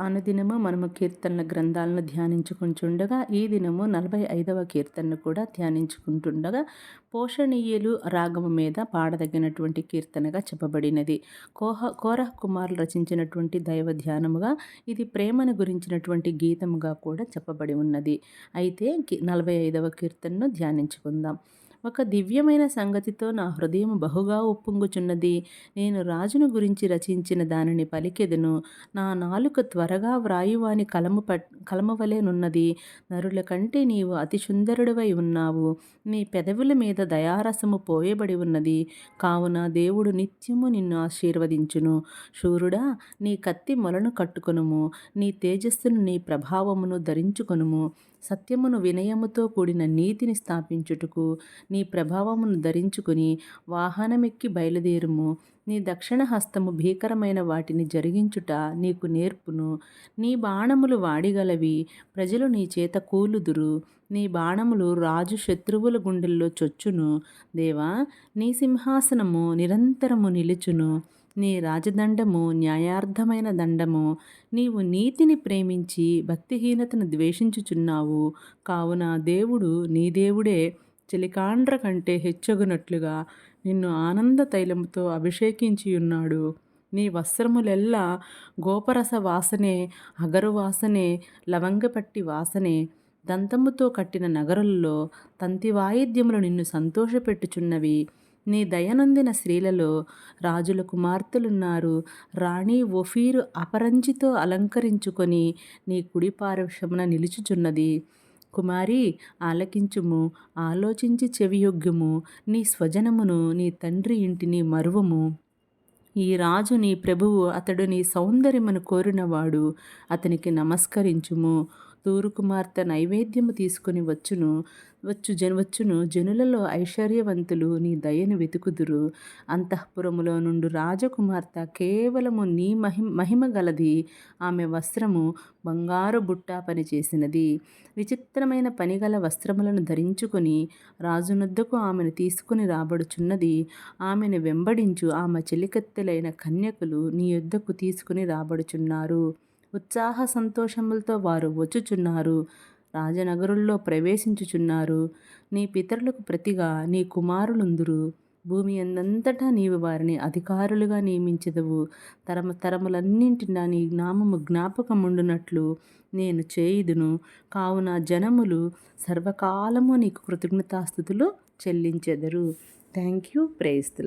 అనుదినము మనము కీర్తనల గ్రంథాలను ధ్యానించుకుంటుండగా ఈ దినము నలభై ఐదవ కీర్తనను కూడా ధ్యానించుకుంటుండగా పోషణీయులు రాగము మీద పాడదగినటువంటి కీర్తనగా చెప్పబడినది. కోహ కోరహ కుమారులు రచించినటువంటి దైవ ధ్యానముగా ఇది ప్రేమను గురించినటువంటి గీతముగా కూడా చెప్పబడి ఉన్నది. అయితే నలభై ఐదవ కీర్తనను ధ్యానించుకుందాం. ఒక దివ్యమైన సంగతితో నా హృదయం బహుగా ఉప్పొంగుచున్నది. నేను రాజును గురించి రచించిన దానిని పలికెదను. నా నాలుక త్వరగా వ్రాయువాని కలము పట్ కలమవలేనున్నది నరుల కంటే నీవు అతి సుందరుడివై ఉన్నావు. నీ పెదవుల మీద దయారసము పోయబడి ఉన్నది. కావున దేవుడు నిత్యము నిన్ను ఆశీర్వదించును. శూరుడా నీ కత్తి మొలను కట్టుకొనుము. నీ తేజస్సును నీ ప్రభావమును ధరించుకొనుము. సత్యమును వినయముతో కూడిన నీతిని స్థాపించుటకు నీ ప్రభావమును ధరించుకుని వాహనమెక్కి బయలుదేరుము. నీ దక్షిణ హస్తము భీకరమైన వాటిని జరిగించుట నీకు నేర్పును. నీ బాణములు వాడిగలవి ప్రజలు నీ చేత కూలుదురు. నీ బాణములు రాజు శత్రువుల గుండెల్లో చొచ్చును. దేవా నీ సింహాసనము నిరంతరము నిలుచును. నీ రాజదండము న్యాయార్థమైన దండము నీవు నీతిని ప్రేమించి భక్తిహీనతను ద్వేషించుచున్నావు. కావున దేవుడు నీ దేవుడే చెలికాండ్ర కంటే హెచ్చగునట్లుగా నిన్ను ఆనంద తైలముతో అభిషేకించి ఉన్నాడు నీ వస్త్రములెల్లా గోపరస వాసనే అగరు వాసనే లవంగపట్టి వాసనే. దంతముతో కట్టిన నగరుల్లో తంతి వాయిద్యములు నిన్ను సంతోషపెట్టుచున్నవి. నీ దయనందిన స్త్రీలలో రాజుల కుమార్తెలున్నారు. రాణి ఒఫీరు అపరంజితో అలంకరించుకొని నీ కుడి పార్శ్వమున నిలుచుచున్నది. కుమారి ఆలకించుము ఆలోచించి చెవియొగ్గుము నీ స్వజనమును నీ తండ్రి ఇంటిని మరువము. ఈ రాజు నీ ప్రభువు అతడు నీ సౌందర్యమును కోరినవాడు అతనికి నమస్కరించుము. తూరు కుమార్తె నైవేద్యము తీసుకుని వచ్చును వచ్చు జన వచ్చును. జనులలో ఐశ్వర్యవంతులు నీ దయను వెతుకుదురు. అంతఃపురములో నుండి రాజకుమార్తె కేవలము నీ మహి మహిమ గలది. ఆమె వస్త్రము బంగారు బుట్ట పని చేసినది. విచిత్రమైన పనిగల వస్త్రములను ధరించుకొని రాజునొద్దకు ఆమెను తీసుకుని రాబడుచున్నది. ఆమెను వెంబడించు. ఆమె చెలికత్తెలైన కన్యకులు నీ యొద్దకు తీసుకుని రాబడుచున్నారు. ఉత్సాహ సంతోషములతో వారు వచ్చుచున్నారు. రాజనగరుల్లో ప్రవేశించుచున్నారు. నీ పితరులకు ప్రతిగా నీ కుమారులుందురు. భూమి అందంతటా నీవు వారిని అధికారులుగా నియమించదవు. తరమ తరములన్నింటినా నీ నామము జ్ఞాపకముండునట్లు నేను చేయుదును. కావున జనములు సర్వకాలము నీకు కృతజ్ఞతాస్థుతులు చెల్లించెదరు. Thank you praise the